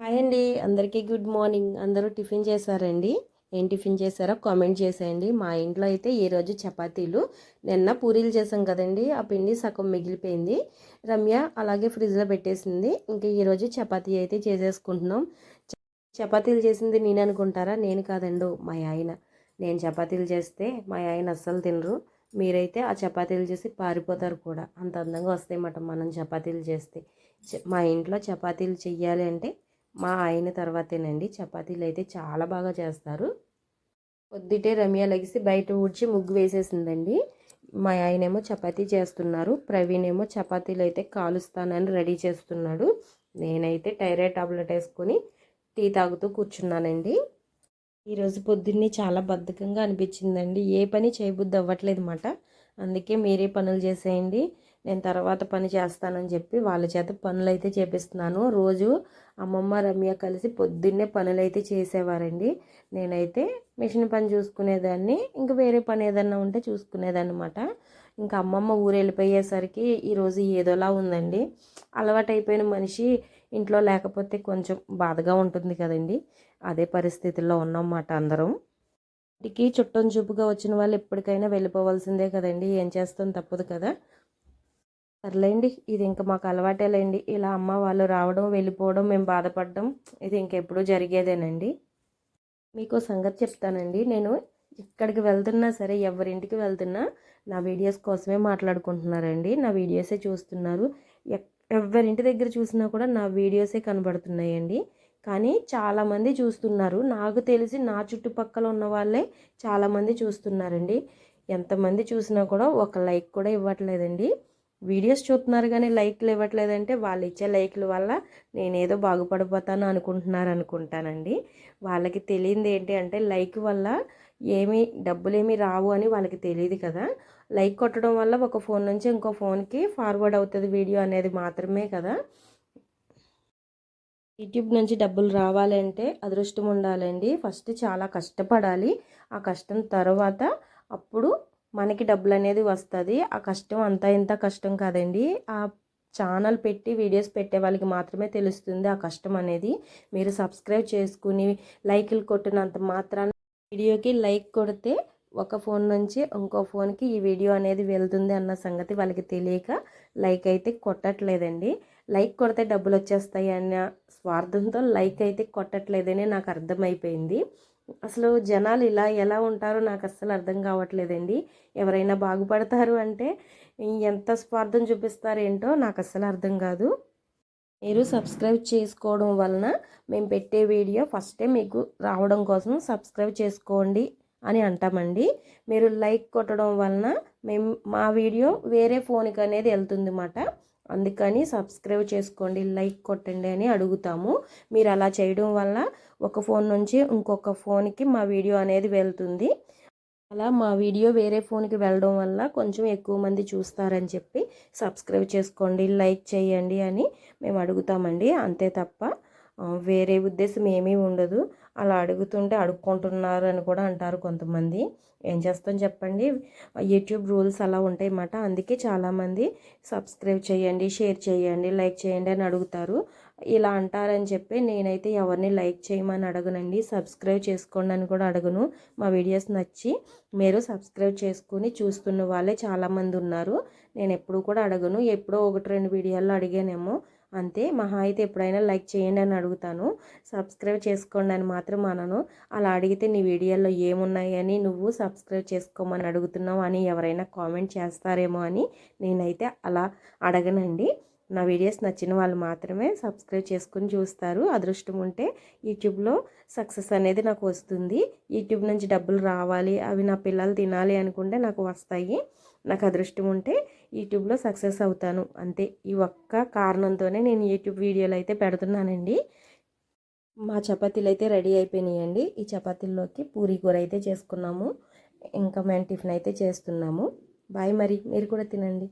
Hi అండి. అందరికీ good morning. అందరూ టిఫిన్ చేశారండి? ఏం టిఫిన్ చేశారో కామెంట్ చేసేయండి. మా ఇంట్లో అయితే ఈరోజు చపాతీలు. నిన్న పూరీలు చేసాం కదండి. ఆ పిండి సగం మిగిలిపోయింది. రమ్య అలాగే ఫ్రిడ్జ్లో పెట్టేసింది. ఇంకా ఈరోజు చపాతీ అయితే చేసేసుకుంటున్నాం. చపాతీలు చేసింది నేను అనుకుంటారా? నేను కాదండు మా ఆయన. నేను చపాతీలు చేస్తే మా ఆయన అస్సలు తినరు. మీరైతే ఆ చపాతీలు చేసి పారిపోతారు కూడా. అంత అందంగా వస్తాయన్నమాట మనం చపాతీలు చేస్తే. మా ఇంట్లో చపాతీలు చెయ్యాలి అంటే మా ఆయన తర్వాతేనండి. చపాతీలు అయితే చాలా బాగా చేస్తారు. పొద్దుటే రమ్య లగిసి బయట ఊడ్చి ముగ్గు వేసేసిందండి. మా ఆయన ఏమో చపాతీ చేస్తున్నారు. ప్రవీణ్ ఏమో చపాతీలు అయితే కాలుస్తానని రెడీ చేస్తున్నాడు. నేనైతే టైరాయిడ్ టాబ్లెట్ వేసుకొని టీ తాగుతూ కూర్చున్నానండి. ఈరోజు పొద్దున్నే చాలా బద్ధకంగా అనిపించిందండి. ఏ పని చేయబుద్ధి అవ్వట్లేదు అన్నమాట అందుకే మీరే పనులు చేసేయండి. నేను తర్వాత పని చేస్తానని చెప్పి వాళ్ళ చేత పనులు అయితే చేపిస్తున్నాను. రోజు అమ్మమ్మ రమ్య కలిసి పొద్దున్నే పనులు అయితే చేసేవారండి. నేనైతే మిషన్ పని చూసుకునేదాన్ని ఇంకా వేరే పని ఏదన్నా ఉంటే చూసుకునేదాన్ని అనమాట ఇంకా అమ్మమ్మ ఊరు వెళ్ళిపోయేసరికి ఈరోజు ఏదోలా ఉందండి. అలవాటైపోయిన మనిషి ఇంట్లో లేకపోతే కొంచెం బాధగా ఉంటుంది కదండి. అదే పరిస్థితుల్లో ఉన్నమాట అందరం. ఇంటికి చుట్టం చూపుగా వచ్చిన వాళ్ళు ఎప్పటికైనా వెళ్ళిపోవాల్సిందే కదండి. ఏం చేస్తాం తప్పదు కదా. సర్లేండి ఇది ఇంకా మాకు అలవాటేలేండి. ఇలా అమ్మ వాళ్ళు రావడం వెళ్ళిపోవడం మేము బాధపడడం ఇది ఇంకెప్పుడు జరిగేదేనండి. మీకు సంగతి చెప్తానండి. నేను ఇక్కడికి వెళ్తున్నా సరే ఎవరింటికి వెళ్తున్నా నా వీడియోస్ కోసమే మాట్లాడుకుంటున్నారండి. నా వీడియోసే చూస్తున్నారు. ఎవరింటి దగ్గర చూసినా కూడా నా వీడియోసే కనబడుతున్నాయండి. కానీ చాలామంది చూస్తున్నారు. నాకు తెలిసి నా చుట్టుపక్కల ఉన్న వాళ్ళే చాలామంది చూస్తున్నారండి. ఎంతమంది చూసినా కూడా ఒక లైక్ కూడా ఇవ్వట్లేదండి. వీడియోస్ చూస్తున్నారు కానీ లైక్లు ఇవ్వట్లేదంటే వాళ్ళు ఇచ్చే లైక్ల వల్ల నేనేదో బాగుపడిపోతాను అనుకుంటున్నారు అనుకుంటానండి. వాళ్ళకి తెలియంది ఏంటి అంటే లైక్ వల్ల ఏమీ డబ్బులేమీ రావు అని వాళ్ళకి తెలియదు కదా. లైక్ కొట్టడం వల్ల ఒక ఫోన్ నుంచి ఇంకో ఫోన్కి ఫార్వర్డ్ అవుతుంది వీడియో అనేది మాత్రమే కదా. యూట్యూబ్ నుంచి డబ్బులు రావాలంటే అదృష్టం ఉండాలండి. ఫస్ట్ చాలా కష్టపడాలి. ఆ కష్టం తర్వాత అప్పుడు మనకి డబ్బులు అనేది వస్తుంది. ఆ కష్టం అంతా ఇంత కష్టం కాదండి. ఆ ఛానల్ పెట్టి వీడియోస్ పెట్టే వాళ్ళకి మాత్రమే తెలుస్తుంది ఆ కష్టం అనేది. మీరు సబ్స్క్రైబ్ చేసుకుని లైక్లు కొట్టినంత మాత్రాన వీడియోకి లైక్ కొడితే ఒక ఫోన్ నుంచి ఇంకో ఫోన్కి ఈ వీడియో అనేది వెళ్తుంది అన్న సంగతి వాళ్ళకి తెలియక లైక్ అయితే కొట్టట్లేదండి. లైక్ కొడితే డబ్బులు వచ్చేస్తాయి అన్న స్వార్థంతో లైక్ అయితే కొట్టట్లేదని నాకు అర్థమైపోయింది. అసలు జనాలు ఇలా ఎలా ఉంటారో నాకు అస్సలు అర్థం కావట్లేదండి. ఎవరైనా బాగుపడతారు అంటే ఎంత స్వార్థం చూపిస్తారేంటో నాకు అస్సలు అర్థం కాదు. మీరు సబ్స్క్రైబ్ చేసుకోవడం వలన మేము పెట్టే వీడియో ఫస్టే మీకు రావడం కోసం సబ్స్క్రైబ్ చేసుకోండి అని అంటామండి. మీరు లైక్ కొట్టడం వలన మేము మా వీడియో వేరే ఫోన్కి అనేది వెళ్తుంది అన్నమాట అందుకని సబ్స్క్రైబ్ చేసుకోండి లైక్ కొట్టండి అని అడుగుతాము. మీరు అలా చేయడం వల్ల ఒక ఫోన్ నుంచి ఇంకొక ఫోన్కి మా వీడియో అనేది వెళ్తుంది. అలా మా వీడియో వేరే ఫోన్కి వెళ్ళడం వల్ల కొంచెం ఎక్కువ మంది చూస్తారని చెప్పి సబ్స్క్రైబ్ చేసుకోండి లైక్ చేయండి అని మేము అడుగుతామండి. అంతే తప్ప వేరే ఉద్దేశం ఏమీ ఉండదు. అలా అడుగుతుంటే అడుక్కుంటున్నారు అని కూడా అంటారు కొంతమంది. ఏం చేస్తాం చెప్పండి? యూట్యూబ్ రూల్స్ అలా ఉంటాయి అన్నమాట. అందుకే చాలామంది సబ్స్క్రైబ్ చేయండి షేర్ చేయండి లైక్ చేయండి అని అడుగుతారు. ఇలా అంటారని చెప్పి నేనైతే ఎవరిని లైక్ చేయమని అడగనండి. సబ్స్క్రైబ్ చేసుకోండి అని కూడా అడగను. మా వీడియోస్ నచ్చి మీరు సబ్స్క్రైబ్ చేసుకుని చూస్తున్న వాళ్ళే చాలామంది ఉన్నారు. నేను ఎప్పుడు కూడా అడగను. ఎప్పుడో ఒకటి రెండు వీడియోల్లో అడిగానేమో. అంతే. మహా అయితే ఎప్పుడైనా లైక్ చేయండి అని అడుగుతాను. సబ్స్క్రైబ్ చేసుకోండి అని మాత్రం అనను. అలా అడిగితే నీ వీడియోలో ఏమున్నాయని నువ్వు సబ్స్క్రైబ్ చేసుకోమని అడుగుతున్నావు అని ఎవరైనా కామెంట్ చేస్తారేమో అని నేనైతే అలా అడగనండి. నా వీడియోస్ నచ్చిన వాళ్ళు మాత్రమే సబ్స్క్రైబ్ చేసుకుని చూస్తారు. అదృష్టం ఉంటే యూట్యూబ్లో సక్సెస్ అనేది నాకు వస్తుంది. యూట్యూబ్ నుంచి డబ్బులు రావాలి. అవి నా పిల్లలు తినాలి అనుకుంటే నాకు వస్తాయి. నాకు అదృష్టం ఉంటే యూట్యూబ్లో సక్సెస్ అవుతాను. అంతే. ఈ ఒక్క కారణంతోనే నేను యూట్యూబ్ వీడియోలు అయితే పెడుతున్నానండి. మా చపాతీలు అయితే రెడీ అయిపోయినాయండి. ఈ చపాతీల్లోకి పూరి కూర అయితే చేసుకున్నాము. ఇంకా మేము టిఫిన్ అయితే చేస్తున్నాము. బాయ్ మరి. మీరు కూడా తినండి.